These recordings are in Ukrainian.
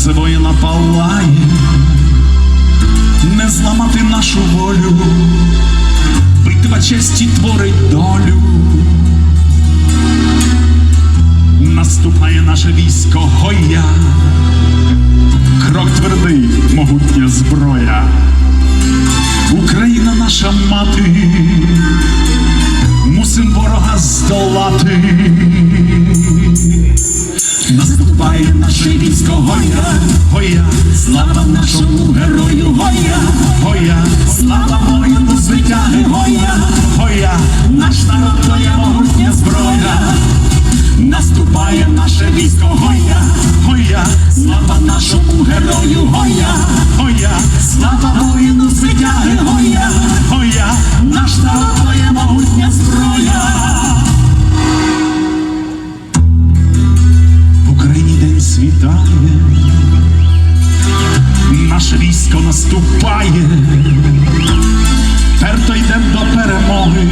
серце воїна палає, не зламати нашу волю, битва честі творить долю. Наступає наше військо гоя, крок твердий, могутня зброя. Україна наша мати, мусим ворога здолати. Наступає наше військо гоя, гоя, слава нашому герою, гоя, гоя, слава воїну звитяги, гоя, гоя, наш народ твоя могутня зброя. Наступає наше військо гоя, гоя, слава нашому герою, гоя, гоя, слава воїну звитяги, світає, наше військо наступає, перто йдем до перемоги,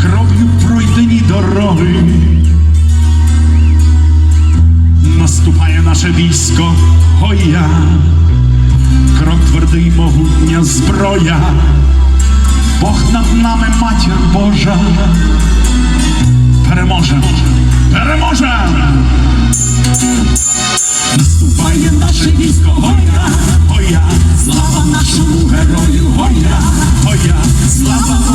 кров'ю пройдені дороги. Наступає наше військо, гоя, крок твердий, могутня зброя, Бог над нами, матір Божа, переможе, переможе! Герою, гоя, гоя, слава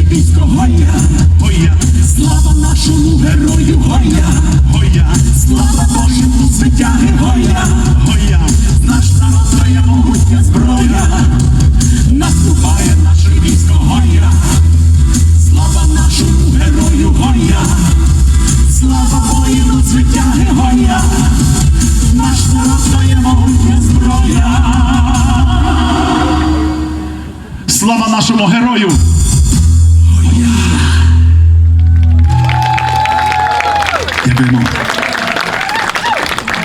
Військо Гоя, Гоя, слава нашому герою Гоя, Гоя, слава Божому звитяги Гоя, Гоя, наш народ твоя могутня зброя. Наступає наше військо Гоя, слава нашому герою Гоя, слава воїну звитяги Гоя, наш народ твоя могутня зброя. Слава нашому герою!